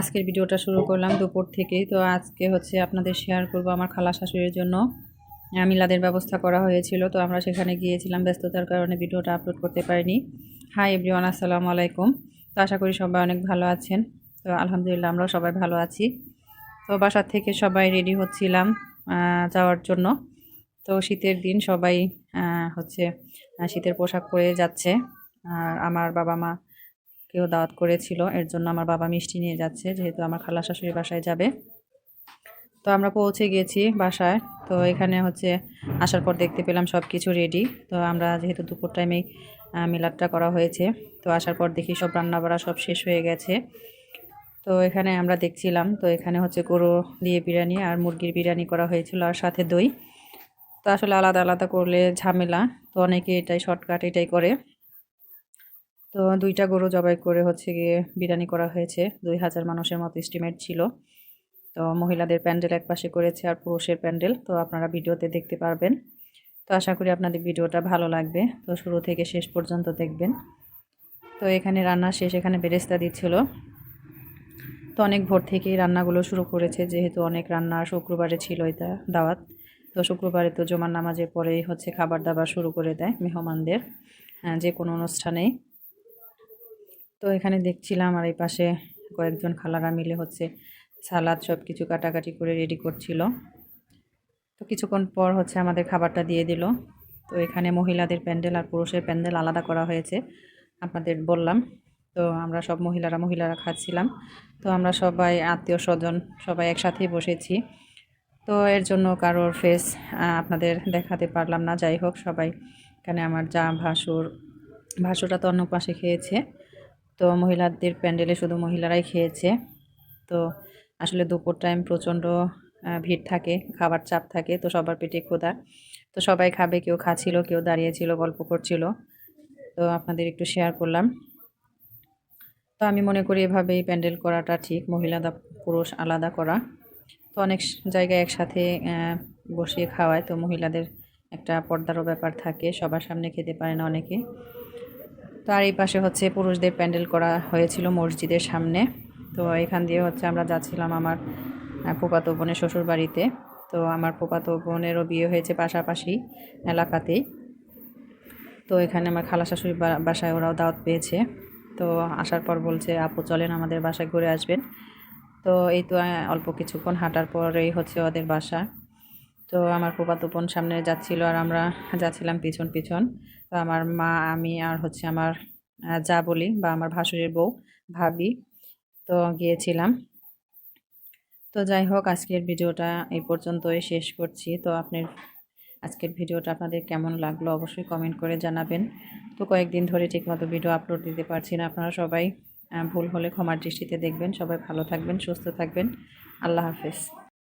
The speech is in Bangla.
আজকের ভিডিওটা শুরু করলাম দুপুর থেকেই। তো আজকে হচ্ছে আপনাদের শেয়ার করব আমার খালা শাশুড়ির জন্য। মিলাদের ব্যবস্থা করা হয়েছিল। তো আমরা সেখানে গিয়েছিলাম, ব্যস্ততার কারণে ভিডিওটা আপলোড করতে পারিনি। হাই এভরিওয়ান আসসালামু আলাইকুম। তো আশা করি সবাই অনেক ভালো আছেন। তো আলহামদুলিল্লাহ আমরাও সবাই ভালো আছি। তো বাসার থেকে সবাই রেডি হচ্ছিলাম যাওয়ার জন্য। তো শীতের দিন সবাই হচ্ছে শীতের পোশাক পরে যাচ্ছে। আর আমার বাবা মা কেউ দাওয়াত করেছিল। এর জন্য আমার বাবা মিষ্টি নিয়ে যাচ্ছে, যেহেতু আমার খালা শাশুড়ি বাসায় যাবে। তো আমরা পৌঁছে গেছি বাসায়। তো এখানে হচ্ছে আসার পর দেখতে পেলাম সব কিছু রেডি তো আমরা যেহেতু দুপুর টাইমেই মিলাদটা করা হয়েছে, তো আসার পর দেখি সব রান্না বাড়া সব শেষ হয়ে গেছে। তো এখানে আমরা দেখছিলাম, তো এখানে হচ্ছে গরু দিয়ে বিরিয়ানি আর মুরগির বিরিয়ানি করা হয়েছিল আর সাথে দই। তো আসলে আলাদা আলাদা করলে ঝামেলা, তো অনেকে এটাই শর্টকাট এটাই করে। তো দুইটা গরু জবাই করে হচ্ছে গিয়ে বিরিয়ানি করা হয়েছে। দুই হাজার মানুষের মতো এস্টিমেট ছিল। তো মহিলাদের প্যান্ডেল এক পাশে করেছে আর পুরুষের প্যান্ডেল। তো আপনারা ভিডিওতে দেখতে পারবেন। তো আশা করি আপনাদের ভিডিওটা ভালো লাগবে। তো শুরু থেকে শেষ পর্যন্ত দেখবেন। তো এখানে রান্না শেষ এখানে বেরেস্তা দিচ্ছিল। তো অনেক ভোর থেকেই রান্নাগুলো শুরু করেছে যেহেতু অনেক রান্না শুক্রবারে ছিল এটা দাওয়াত। তো শুক্রবারে তো জমার নামাজের পরেই হচ্ছে খাবার দাবার শুরু করে দেয় মেহমানদের আহ, যে কোনো অনুষ্ঠানেই। তো এখানে দেখছিলাম আর এই পাশে কয়েকজন খালারা মিলে হচ্ছে সালাদ সব কিছু কাটাকাটি করে রেডি করছিল। তো কিছুক্ষণ পর হচ্ছে আমাদের খাবারটা দিয়ে দিল। তো এখানে মহিলাদের প্যান্ডেল আর পুরুষের প্যান্ডেল আলাদা করা হয়েছে, আপনাদের বললাম। তো আমরা সব মহিলারা মহিলারা খাচ্ছিলাম। তো আমরা সবাই আত্মীয় স্বজন সবাই একসাথেই বসেছি। তো এর জন্য কারোর ফেস আপনাদের দেখাতে পারলাম না। যাই হোক, সবাই এখানে আমার যা ভাসুর, ভাসুরটা তো অন্য পাশে খেয়েছে। তো মহিলাদের প্যান্ডেলে শুধু মহিলারাই খেয়েছে। তো আসলে দুপুর টাইম প্রচণ্ড ভিড় থাকে, খাবার চাপ থাকে, তো সবার পেটে ক্ষুধা। তো সবাই খাবে, কেউ খাচ্ছিল, কেউ দাঁড়িয়েছিল, গল্প করছিল। তো আপনাদের একটু শেয়ার করলাম। তো আমি মনে করি এভাবেই প্যান্ডেল করাটা ঠিক, মহিলা পুরুষ আলাদা করা। তো অনেক জায়গায় একসাথে বসিয়ে খাওয়ায়, তো মহিলাদের একটা পর্দারও ব্যাপার থাকে, সবার সামনে খেতে পারে না অনেকে। তো আর এই পাশে হচ্ছে পুরুষদের প্যান্ডেল করা হয়েছিল মসজিদের সামনে। তো এখান দিয়ে হচ্ছে আমরা যাচ্ছিলাম আমার ফুফাতো বোনের শ্বশুর বাড়িতে তো আমার ফুফাতো বোনেরও বিয়ে হয়েছে পাশাপাশি এলাকাতেই। তো এখানে আমার খালা শাশুড়ি বাসায় ওরাও দাওয়াত পেয়েছে। তো আসার পর বলছে, আপু, চলেন আমাদের বাসায় ঘুরে আসবেন। তো এই তো অল্প কিছুক্ষণ হাঁটার পরেই হচ্ছে ওদের বাসা। তো আমার ফুফাতো বোন সামনে যাচ্ছিল আর আমরা যাচ্ছিলাম পিছন পিছন। তো আমার মা, আমি আর হচ্ছে আমার যা বলি বা আমার ভাসুরের বউ, ভাবি, তো গিয়েছিলাম। তো যাই হোক, আজকের ভিডিওটা এই পর্যন্তই শেষ করছি। তো আপনার, আজকের ভিডিওটা আপনাদের কেমন লাগল অবশ্যই কমেন্ট করে জানাবেন। তো কয়েকদিন ধরে ঠিকমতো ভিডিও আপলোড দিতে পারছি না। আপনারা সবাই ভুল হলে ক্ষমার দৃষ্টিতে দেখবেন। সবাই ভালো থাকবেন, সুস্থ থাকবেন। আল্লাহ হাফেজ।